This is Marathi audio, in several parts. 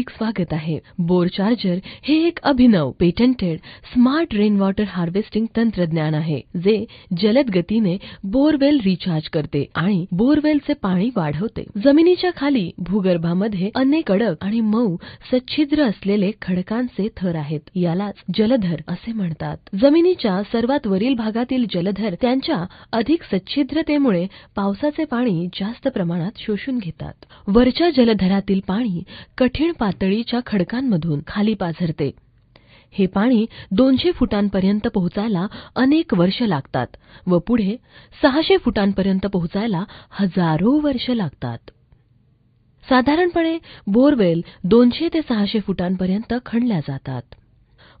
स्वागत आहे. बोर चार्जर हे एक अभिनव patented smart rain water harvesting तंत्रज्ञान आहे जे जलद गतीने बोरवेल रिचार्ज करते आणि बोरवेलचे पाणी वाढवते. जमिनीच्या खाली भूगर्भामध्ये अनेक कडक आणि मऊ सच्छिद्र असलेले खडकांचे थर आहेत. यालाच जलधर असे म्हणतात. जमिनीच्या सर्वात वरील भागातील जलधर त्यांच्या अधिक सच्छिद्रतेमुळे पावसाचे पाणी जास्त प्रमाणात शोषून घेतात. वरच्या जलधरातील पाणी कठीण पातळीच्या खडकांमधून खाली पाझरते. हे पाणी दोनशे फुटांपर्यंत पोहोचायला अनेक वर्ष लागतात व पुढे सहाशे फुटांपर्यंत पोहोचायला हजारो वर्ष लागतात. साधारणपणे बोरवेल दोनशे ते सहाशे फुटांपर्यंत खणल्या जातात.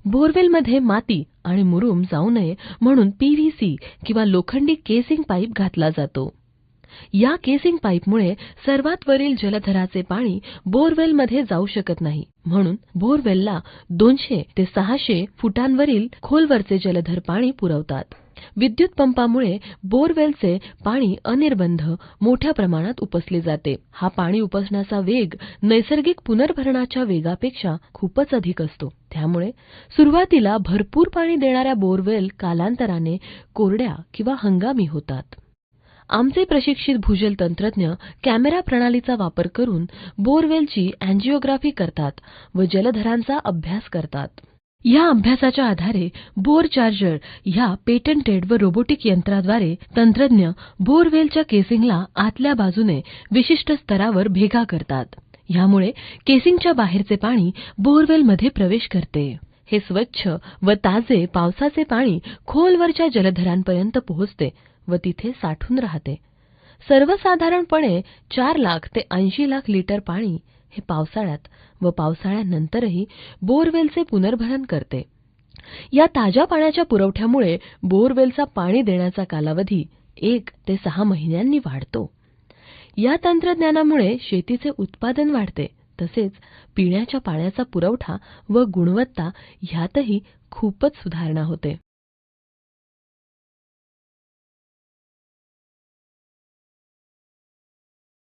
बोरवेलमध्ये माती आणि मुरुम जाऊ नये म्हणून पीव्हीसी किंवा लोखंडी केसिंग पाईप घातला जातो. या केसिंग पाईपमुळे सर्वात वरील जलधराचे पाणी बोरवेलमध्ये जाऊ शकत नाही. म्हणून बोरवेलला दोनशे ते सहाशे फुटांवरील खोलवरचे जलधर पाणी पुरवतात. विद्युत पंपामुळे बोरवेलचे पाणी अनिर्बंध मोठ्या प्रमाणात उपसले जाते. हा पाणी उपसण्याचा वेग नैसर्गिक पुनर्भरणाच्या वेगापेक्षा खूपच अधिक असतो. त्यामुळे सुरुवातीला भरपूर पाणी देणाऱ्या बोरवेल कालांतराने कोरड्या किंवा हंगामी होतात. आमचे प्रशिक्षित भूजल तंत्रज्ञ कॅमेरा प्रणालीचा वापर करून बोरवेलची अँजिओग्राफी करतात व जलधरांचा अभ्यास करतात. या अभ्यासाच्या आधारे बोर चार्जर ह्या पेटंटेड व रोबोटिक यंत्राद्वारे तंत्रज्ञ बोरवेलच्या केसिंगला आतल्या बाजूने विशिष्ट स्तरावर भेगा करतात. ह्यामुळे केसिंगच्या बाहेरचे पाणी बोरवेलमध्ये प्रवेश करते. हे स्वच्छ व ताजे पावसाचे पाणी खोलवरच्या जलधरांपर्यंत पोहोचते. व तिथे साठून राहते. सर्वसाधारणपणे चार लाख ते ऐंशी लाख लिटर पाणी हे पावसाळ्यात व पावसाळ्यानंतरही बोरवेलचे पुनर्भरण करते. या ताज्या पाण्याच्या पुरवठ्यामुळे बोरवेलचा पाणी देण्याचा कालावधी एक ते सहा महिन्यांनी वाढतो. या तंत्रज्ञानामुळे शेतीचे उत्पादन वाढते तसेच पिण्याच्या पाण्याचा पुरवठा व गुणवत्ता ह्यातही खूपच सुधारणा होते.